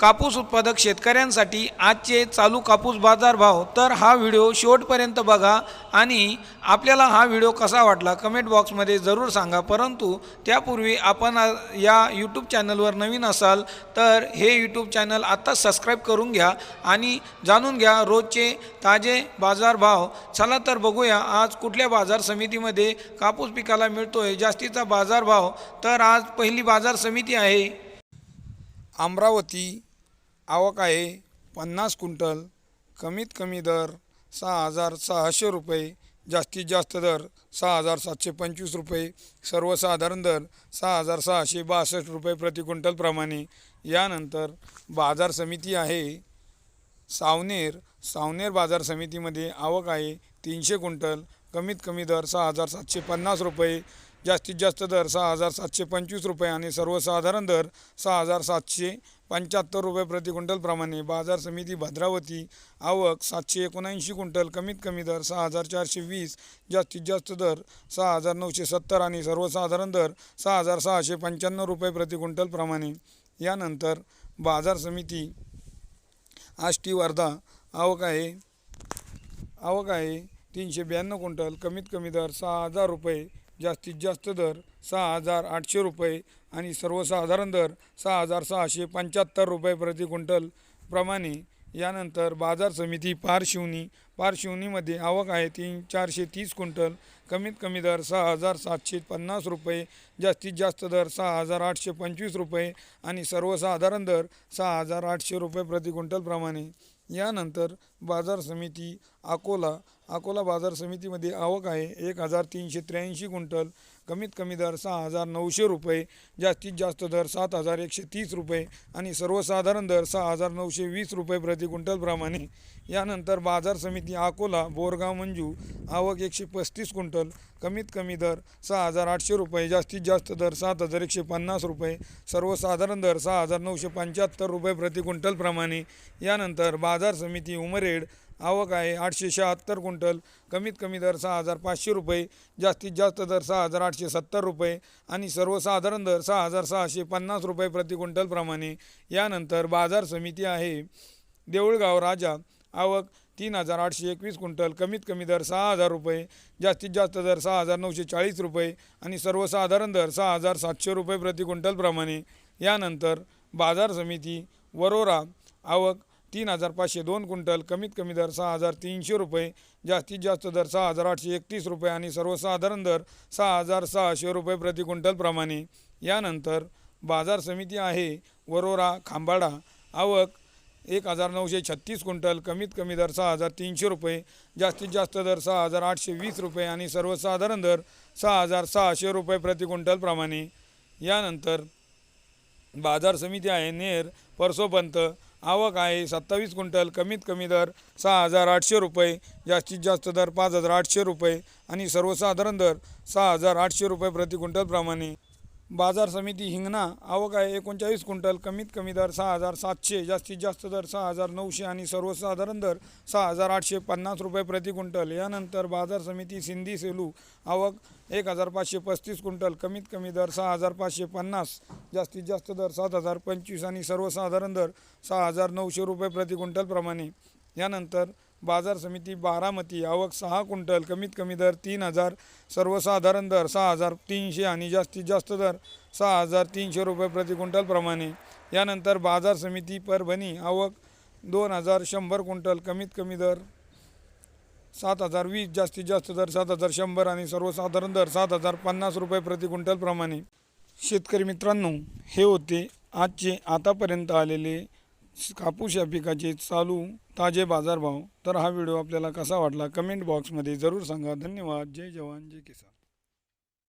कापूस उत्पादक शेतकऱ्यांसाठी आजचे चालू कापूस बाजार भाव. तर हा व्हिडिओ शेवटपर्यंत बघा आणि आपल्याला हा व्हिडिओ कसा वाटला कमेंट बॉक्समध्ये जरूर सांगा. परंतु त्यापूर्वी आपण या यूट्यूब चॅनलवर नवीन असाल तर हे यूट्यूब चॅनल आत्ताच सबस्क्राईब करून घ्या आणि जाणून घ्या रोजचे ताजे बाजार भाव. चला तर बघूया आज कुठल्या बाजार समितीमध्ये कापूस पिकाला मिळतोय जास्तीचा बाजार भाव. तर आज पहिली बाजार समिती आहे. अमरावती आवक आहे. पन्नास क्विंटल कमीत कमी दर सहा हजार सहाशे रुपये जास्तीत जास्त दर सहा हजार सातशे पंचवीस रुपये सर्वसाधारण दर सहा हजार सहाशे बासष्ट रुपये प्रति क्विंटलप्रमाणे यानंतर बाजार समिती आहे. सावनेर सावनेर बाजार समितीमध्ये आवक आहे तीनशे क्विंटल कमीत कमी दर सहा हजार सातशे पन्नास रुपये जास्तीत जास्त दर सहा हजार सातशे पंचवीस रुपये आणि सर्वसाधारण दर सहा हजार सातशे पंच्याहत्तर रुपये प्रति क्विंटलप्रमाणे बाजार समिती भद्रावती आवक सातशे एकोणऐंशी क्विंटल कमीत कमी दर सहा हजार चारशे वीस जास्तीत जास्त दर सहा हजार नऊशे सत्तर आणि सर्वसाधारण दर सहा हजार सहाशे पंच्याण्णव रुपये प्रति क्विंटलप्रमाणे. यानंतर बाजार समिती आष्टी वर्धा आवक आहे आवक आहे तीनशे ब्याण्णव क्विंटल कमीत कमी दर सहा हजार रुपये जास्तीत जास्त दर सहा हजार आठशे रुपये आणि सर्वसाधारण दर सहा हजार सहाशे पंच्याहत्तर रुपये प्रति क्विंटल प्रमाणे. यानंतर बाजार समिती पारशिवनी पारशिवनीमध्ये आवक आहे तीन चारशे तीस क्विंटल. कमीत कमी दर सहा हजार सातशे पन्नास रुपये जास्तीत जास्त दर सहा हजार आठशे पंचवीस रुपये आणि सर्वसाधारण दर सहा हजार आठशे रुपये प्रति क्विंटलप्रमाणे यानंतर बाजार समिती अकोला. अकोला बाजार समितीमध्ये आवक आहे. एक हजार तीनशे त्र्याऐंशी क्विंटल. कमीत कमी दर सहा हजार नऊशे रुपये. जास्तीत जास्त दर सात हजार एकशे तीस रुपये. आणि सर्वसाधारण दर सहा हजार नऊशे वीस रुपये प्रति क्विंटलप्रमाणे यानंतर बाजार समिती अकोला बोरगाव मंजू. आवक एकशे पस्तीस क्विंटल. कमीत कमी दर सहा हजार आठशे रुपये. जास्तीत जास्त दर सात हजार एकशे पन्नास रुपये. सर्वसाधारण दर सहा हजार नऊशे पंच्याहत्तर रुपये प्रति क्विंटलप्रमाणे यानंतर बाजार समिती उमरे ग्रेड आवक आहे आठशे शहात्तर क्विंटल कमीत कमी दर सहा हजार पाचशे रुपये जास्तीत जास्त दर सहा हजार आठशे सत्तर रुपये आणि सर्वसाधारण दर सहा हजार सहाशे पन्नास रुपये प्रति क्विंटलप्रमाणे यानंतर बाजार समिती आहे. देऊळगाव राजा आवक तीन हजार आठशे एकवीस क्विंटल कमीत कमी दर सहा हजार रुपये जास्तीत जास्त दर सहा हजार नऊशे चाळीस रुपये आणि सर्वसाधारण दर सहा हजार सातशे रुपये प्रति क्विंटलप्रमाणे यानंतर बाजार समिती वरोरा आवक तीन हजार पाचशे दोन क्विंटल कमीत कमी दर सहा हजार तीनशे रुपये जास्तीत जास्त दर सहा हजार आठशे एकतीस रुपये आणि सर्वसाधारण दर सहा हजार सहाशे रुपये प्रति क्विंटलप्रमाणे यानंतर बाजार समिती आहे वरोरा खांबाडा आवक एक हजार नऊशे छत्तीस क्विंटल कमीत कमी दर सहा हजार तीनशे रुपये जास्तीत जास्त दर सहा हजार आठशे वीस रुपये आणि सर्वसाधारण दर सहा हजार सहाशे रुपये प्रति क्विंटलप्रमाणे यानंतर बाजार समिती आहे नेर परसोपंत आवक आहे. सत्तावीस क्विंटल कमीत कमी दर सहा हजार आठशे रुपये जास्तीत जास्त दर पाच हजार आठशे रुपये आणि सर्वसाधारण दर सहा हजार आठशे रुपये प्रति क्विंटलप्रमाणे बाजार समिती हिंगणा आवक आहे एकोणचाळीस क्विंटल कमीत कमी दर सहा हजार सातशे जास्तीत जास्त दर सहा हजार नऊशे आणि सर्वसाधारण दर सहा हजार आठशे पन्नास रुपये प्रति क्विंटल. यानंतर बाजार समिती सिंधी सेलू आवक एक हजार पाचशे पस्तीस क्विंटल कमीत कमी दर सहा हजार पाचशे पन्नास जास्तीत जास्त दर सात हजार पंचवीस आणि सर्वसाधारण दर सहा हजार नऊशे रुपये प्रति क्विंटलप्रमाणे यानंतर बाजार समिती बारामती आवक सहा क्विंटल कमीत कमी दर तीन हजार सर्वसाधारण दर सहा हजार तीनशे आणि जास्तीत जास्त दर सहा हजार तीनशे रुपये प्रति क्विंटलप्रमाणे यानंतर बाजार समिती परभणी आवक दोन हजार शंभर क्विंटल कमीत कमी दर सात हजार वीस जास्तीत जास्त दर सात हजार शंभर आणि सर्वसाधारण दर सात हजार पन्नास रुपये प्रति क्विंटलप्रमाणे शेतकरी मित्रांनो हे होते आजचे आतापर्यंत आलेले कापूस या पिकाचे चालू ताजे बाजारभाव. तर हा व्हिडिओ आपल्याला कसा वाटला? कमेंट बॉक्समध्ये जरूर सांगा. धन्यवाद. जय जवान जय किसान.